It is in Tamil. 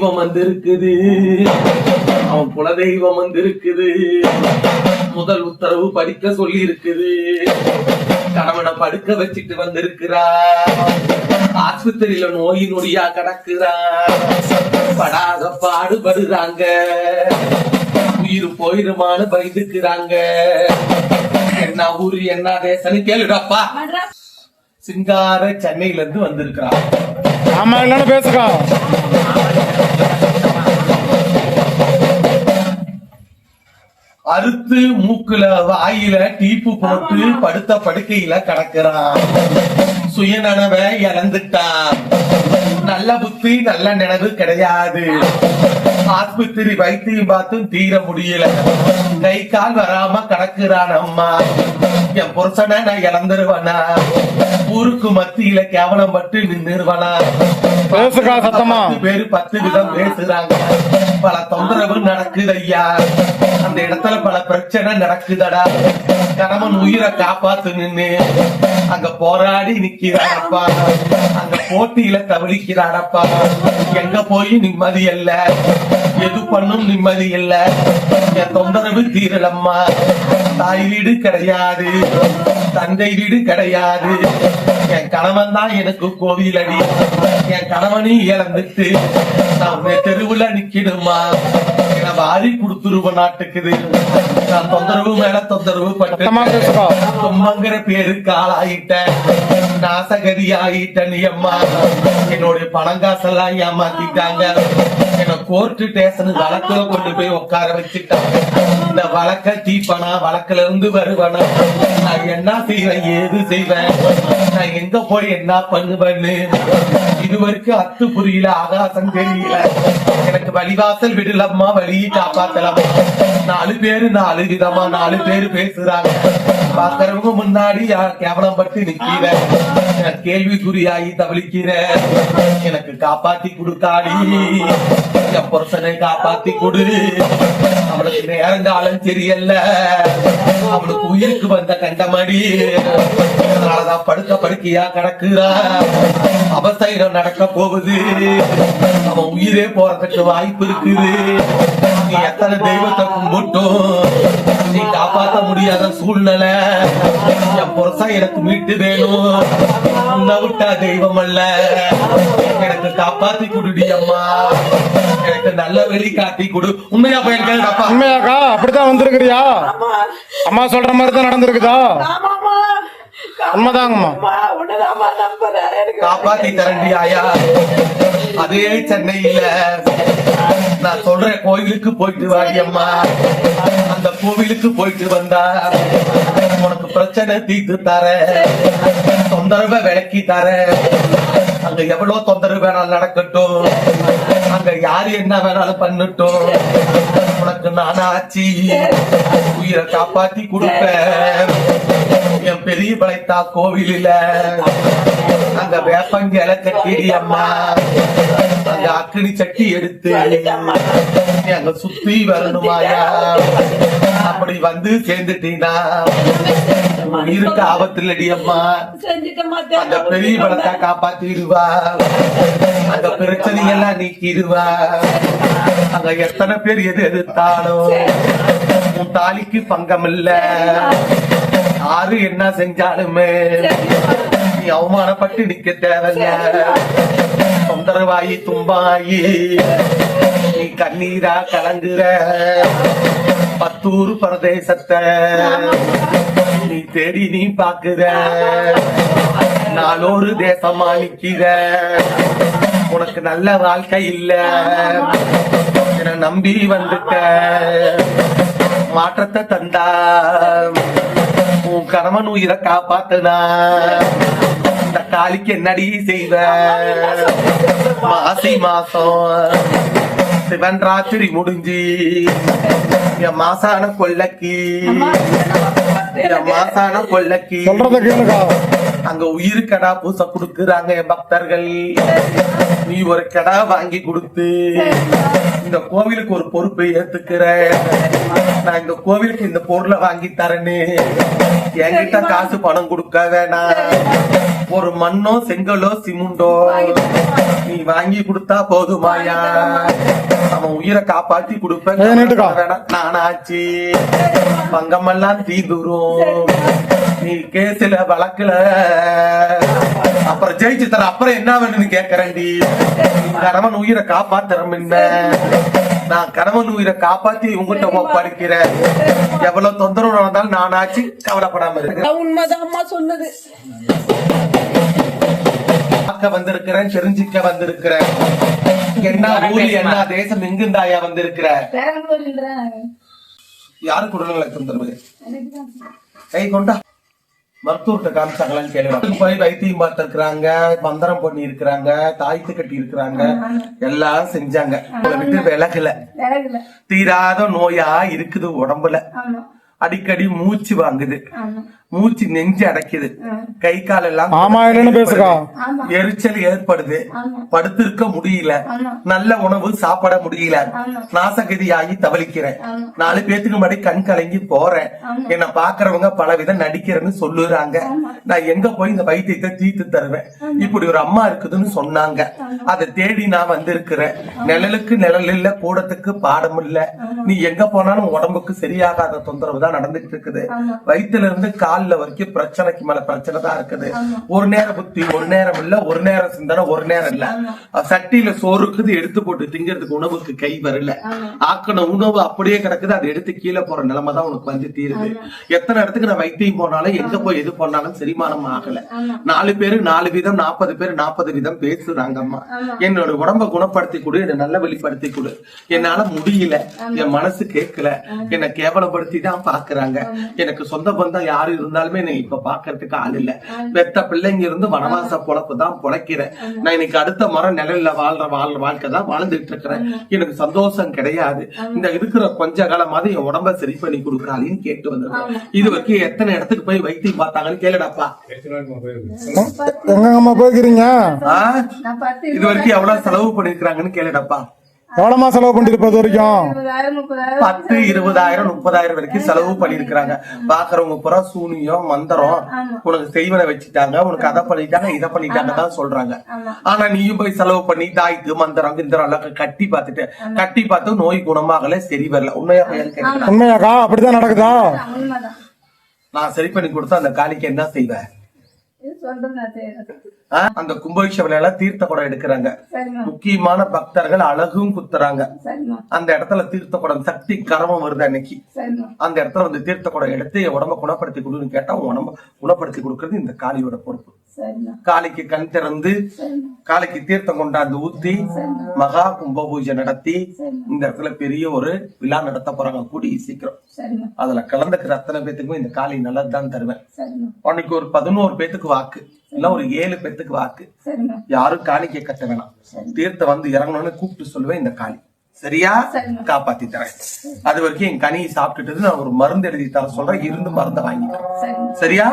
தெய்வம் வந்திருக்குது. அவன் குல தெய்வம் வந்திருக்குது. முதல் உத்தரவு படிக்க சொல்லி இருக்குது கணவனை படுக்க வச்சுட்டு வந்திருக்கிறா. ஆஸ்பத்திரியில நோய் நொடியா கிடக்குறா. படாத பாடுபடுறாங்க. உயிர் போயிருமான்னு பயந்துக்கிறாங்க. என்ன ஊரு என்ன தேசன்னு கேளுடாப்பா. சிங்கார சென்னையில இருந்து வந்திருக்கிறான். ஆமா இல்லைன்னு பேசுறான் அறுத்து மூக்குல வாயில டீப்பு போட்டு படுத்த படுக்கையில கிடக்குறான். சுயநனவ இழந்துட்டான். நல்ல புத்தி நல்ல நினைவு கிடையாது. ஆஸ்பத்திரி வைத்தியம் பார்த்தும் தீர முடியல. கை கால் வராம கிடக்குறான் அம்மா. என் புருஷனை நான் இழந்துருவனா? ஊருக்கு மத்தியில கேவலம் பட்டு நின்றுவனா பேரு பத்து விதம் பேசுறாங்க. பல தொந்தரவு நடக்குது ஐயா. அந்த இடத்துல பல பிரச்சனை நடக்குதடா. கணவன் உயிரை காப்பாத்து நின்னு அங்க போராடி நிக்கிறாரப்பா. அங்க போட்டியில தவிழிக்கிறாரப்பா எங்க போய் நிம்மதி இல்ல? எது பண்ணும் நிம்மதி இல்ல? என் தொந்தரவு தீரலம்மா. தாய் வீடு கிடையாது. தந்தை வீடு கிடையாது. என் கணவன் தான் எனக்கு கோவிலடி என் கணவனையும் இழந்துட்டு நான் தெருவுல நிக்கணுமா? நம்ம வாரி கொடுத்துருவ நாட்டுக்குது நான் தொந்தரவு மேல தொந்தரவு பட்டு பேசுக்கா சும்மங்கிற பேருக்கு ஆளாயிட்டேன் நாசகதி ஆயிட்டேன் அம்மா. என்னுடைய பணங்காசெல்லாம் ஏமாத்திட்டாங்க. என்ன கோர்ட்டு ஸ்டேஷன் வழக்குல கொண்டு போய் உட்கார வச்சுட்டாங்க. இந்த வழக்க தீப்பனா வழக்குல இருந்து வருவனா? நான் என்ன செய்வேன்? ஏது செய்வேன்? நான் எங்க போய் என்ன பண்ணுவேன்னு இதுவரைக்கும் அத்து புரியல ஆகாசம் தெரியல. எனக்கு வழிவாசல் விடலம்மா வழியை காப்பாத்தலாமா? நாலு பேரு நாலு விதமா நாலு பேர் பேசுறாங்க. பாக்குறவங்க முன்னாடி யார் கேவலம் பட்டு நிக்கிறேன் கேள்விக்குறியாகி தவளிக்கிறேன் எனக்கு காப்பாத்தி கொடுத்தாடி என் புருஷனை காப்பாத்தி கொடு. அவளுக்கு நேரங்காலம் தெரியல. அவளுக்கு உயிருக்கு வந்த கண்டமடி. அதனாலதான் படுக்க படுக்கையா கிடக்குறா. அவசரம் நடக்க போகுது. அவன் உயிரே போறதுக்கு வாய்ப்பு இருக்குது. நீ எத்தனை தெய்வத்தை கும்பிட்டும்? சூழ்நிலை என் புருஷன் எனக்கு மீட்டு வேணும். உன்னை விட்டா தெய்வம் அல்ல. எனக்கு காப்பாத்தி குடுடி அம்மா. எனக்கு நல்ல வெளி காட்டி கொடு. உண்மையா பையன் கேளுடாப்பா. உண்மையாக்கா அப்படித்தான் வந்திருக்கிறியா? அம்மா சொல்ற மாதிரி தான் நடந்திருக்குதா? ஆமாமா உண்மைதாங்கம்மா. காப்பாத்தி தரண்டி ஆயா அதே சென்னையில நான் சொல்ற கோயிலுக்கு போயிட்டு வாடி அந்த கோவிலுக்கு போயிட்டு வந்தா உனக்கு பிரச்சனை தீர்த்து தர தொந்தரவை விளக்கி தர அங்க எவ்வளவு தொந்தரவு வேணாலும் நடக்கட்டும். அங்க யாரு என்ன வேணாலும் பண்ணட்டும். உனக்கு நானாச்சி உயிரை காப்பாத்தி கொடுப்பேன். என் பெரிய பழைத்தா கோவிலில. அங்க வேப்பங்க இலை கட்டிடி அம்மா. அங்க அக்கினி சட்டி எடுத்து அங்க சுத்தி வரணுமாயா? அப்படி வந்து சேர்ந்துட்டீங்கன்னா இருக்க ஆபத்தில்லடி அம்மா. அந்த பெரிய படத்தை காப்பாத்திடுவா. அந்த பிரச்சனையெல்லாம் நீக்கிடுவா. அங்க எத்தனை பேர் எது எதிர்த்தாலும் உன் தாலிக்கு பங்கம் இல்ல யாரு என்ன செஞ்சாலுமே நீ அவமானப்பட்டு நிக்க தேவையில்ல. தொந்தரவாயி தும்பாயி நீ கண்ணீரா கலங்குற பத்தூர் பிரதேசத்தை நீ தேடி நீ பாக்குற நாளொரு தேசமா நிக்கிற. உனக்கு நல்ல வாழ்க்கை இல்ல. என நம்பி வந்துட்ட மாற்றத்தை தந்தா உன் கணவன் உயிரை காப்பாத்துனா. இந்த காலிக்கு என்னடி செய்வ? மாசி மாசம். சிவன் ராத்திரி முடிஞ்சு. என் மாசான கொல்லக்கி என் மாசான கொல்லக்கி சொல்றத கேளுக்கா. அங்க உயிர் கடா பூச குடுக்குறாங்க என் பக்தர்கள். நீ ஒரு கடா வாங்கி கொடுத்து இந்த கோவிலுக்கு ஒரு பொறுப்பை ஏத்துக்கிற. நான் இந்த கோவிலுக்கு இந்த பொருளை வாங்கி தரேன்னு. என்கிட்ட காசு பணம் கொடுக்க வேணாம் ஒரு மண்ணோ செங்கலோ சிமுண்டோ நீ வாங்கி கொடுத்தா போதுமாயா அவன் உயிரை காப்பாத்தி கொடுப்பேன். நானாச்சு. பங்கமெல்லாம் தீந்துரும். நீ கேஸ்ல வழக்குல. அப்புறம் ஜெயிச்சு தர அப்புறம் என்ன வேணும்னு கேக்குறேன்டி. நீ கணவன் உயிரை காப்பாத்துறோம் என்ன? நான் கணவன் உயிரை காப்பாத்தி உங்ககிட்ட ஒப்படைக்கிறேன் எவ்வளவு தொந்தரவு நடந்தாலும் நானாச்சு கவலைப்படாம இருக்கேன் உண்மைதான் அம்மா சொன்னது. பார்க்க வந்திருக்கிறேன் தெரிஞ்சுக்க வந்திருக்கிறேன். என்ன ஊரு என்ன தேசம் எங்கிருந்தாயா வந்திருக்கிற? யாரு குடல்களை தொந்தரவு கை கொண்டா. மருத்துவர்கிட்ட காமிச்சாங்களான்னு கேள்வி போய் வைத்தியம் பார்த்திருக்கிறாங்க மந்திரம் பண்ணி இருக்கிறாங்க தாய்த்து கட்டி இருக்கிறாங்க எல்லாம் செஞ்சாங்க. விட்டு விலகல. தீராத நோயா இருக்குது உடம்புல. அடிக்கடி மூச்சு வாங்குது. மூச்சு நெஞ்சு அடைக்குது. கை கால் எல்லாம் ஆமா இல்லைன்னு பேசுக்கா? எரிச்சல் ஏற்படுது. படுத்திருக்க முடியல. நல்ல உணவு சாப்பிட முடியல. நாசகதியாகி தவளிக்கிறேன். நாலு பேத்துக்கு முன்னாடி கண் கலங்கி போறேன். என்ன பாக்குறவங்க பல விதம் நடிக்கிறேன்னு சொல்லுறாங்க. நான் எங்க போய் இந்த வைத்தியத்தை தீர்த்து தருவேன்? இப்படி ஒரு அம்மா இருக்குதுன்னு சொன்னாங்க. அதை தேடி நான் வந்திருக்கிறேன். நிழலுக்கு நிழல் இல்ல கூடத்துக்கு பாடம் இல்ல. நீ எங்க போனாலும் உடம்புக்கு சரியாகாத தொந்தரவு தான் நடந்துட்டு இருக்குது. வயித்துல இருந்து கால்ல வரைக்கும் பிரச்சனைக்கு மேல பிரச்சனை தான் இருக்குது. ஒரு நேரம் புத்தி ஒரு நேரம் இல்ல ஒரு நேரம் சிந்தனை ஒரு நேரம் இல்ல. சட்டியில சோறு இருக்குது எடுத்து போட்டு திங்கிறதுக்கு உணவுக்கு கை வரல. ஆக்கின உணவு அப்படியே கிடக்குது அதை எடுத்து கீழே போற நிலைமை தான் உனக்கு வந்து தீருது. எத்தனை இடத்துக்கு நான் வைத்தியம் போனாலும் எங்க போய் எது பண்ணாலும் செரிமானம் ஆகல. நாலு பேரு நாலு விதம் நாற்பது பேர் நாற்பது விதம் பேசுறாங்கம்மா. என்னோட உடம்ப குணப்படுத்தி கொடு என்னை நல்ல வெளிப்படுத்தி கொடு. என்னால முடியல. என் மனசு கேட்கல. என்னை கேவலப்படுத்தி தான் பாக்குறாங்க எனக்கு சொந்த பந்தம் யாரு இருந்தாலுமே என்னை இப்ப பாக்குறதுக்கு ஆள் இல்ல. பெத்த பிள்ளைங்க இருந்து வனவாச பொழப்பு தான் பொழைக்கிறேன். நான் இன்னைக்கு அடுத்த மரம் நிழல்ல வாழ்ற வாழ்ற வாழ்க்கை தான் வாழ்ந்துட்டு இருக்கிறேன். எனக்கு சந்தோஷம் கிடையாது. இந்த இருக்கிற கொஞ்ச காலமாவது என் உடம்ப சரி பண்ணி கொடுக்காளின்னு கேட்டு வந்திருக்கேன் இது வரைக்கும் எத்தனை இடத்துக்கு போய் வைத்தியம் பார்த்தாங்கன்னு கேளுடாப்பா எங்கம்மா போய்க்கிறீங்க? ஆ? இது வரைக்கும் எவ்வளவு செலவு பண்ணிருக்காங்கன்னு கேளுடப்பா எவ்வளவுமா செலவு பண்ணிருப்பது வரைக்கும்? பத்து இருபதாயிரம் முப்பதாயிரம் வரைக்கும் செலவு பண்ணிருக்காங்க பாக்குறவங்க பூரா சூனியம் மந்திரம். உனக்கு செய்வனை வச்சுட்டாங்க. உனக்கு அதை பண்ணிட்டாங்க இதை பண்ணிட்டாங்க தான் சொல்றாங்க. ஆனா நீயும் போய் செலவு பண்ணி தாய்க்கு மந்திரம் கிந்திரம் எல்லாம் கட்டி பார்த்துட்டு கட்டி பார்த்து நோய் குணமாகல சரி வரல. உண்மையா உண்மையாக்கா? அப்படிதான் நடக்குதா? நான் சரி பண்ணி கொடுத்தா அந்த காளிக்கு என்ன செய்வேன்? அந்த கும்பாபிஷேக விளையாட தீர்த்த குடம் எடுக்கிறாங்க. முக்கியமான பக்தர்கள் அழகும் குத்துறாங்க. அந்த இடத்துல தீர்த்த குடம் சக்தி கரமம் வருது அன்னைக்கு. அந்த இடத்துல வந்து தீர்த்த குடம் எடுத்து உடம்ப குணப்படுத்தி கொடுன்னு கேட்டா உடம்ப குணப்படுத்தி கொடுக்கறது இந்த காளியோட பொறுப்பு. காளிக்கு கண் திறந்து காளிக்கு தீர்த்தம் கொண்டாந்து ஊத்தி மகா கும்ப பூஜை நடத்தி இந்த இடத்துல பெரிய ஒரு விழா நடத்த போறாங்க. கூடி சீக்கிரம். அதுல கலந்துக்கிற அத்தனை பேத்துக்கும் இந்த காளி நல்லதுதான் தருவேன். அன்னைக்கு ஒரு பதினோரு பேத்துக்கு வாக்கு. இல்ல ஒரு ஏழு பேத்துக்கு வாக்கு. யாரும் காணிக்க கட்ட வேணாம் தீர்த்தம் வந்து இறங்கணும்னு கூப்பிட்டு சொல்லுவேன் இந்த காளி. சரியா? காப்பாத்தி தரேன். அது வரைக்கும் என் கனியை சாப்பிட்டுட்டு நான் ஒரு மருந்து எழுதி தர சொல்றேன். இருந்து மருந்தை வாங்கிக்கிறேன். சரியா?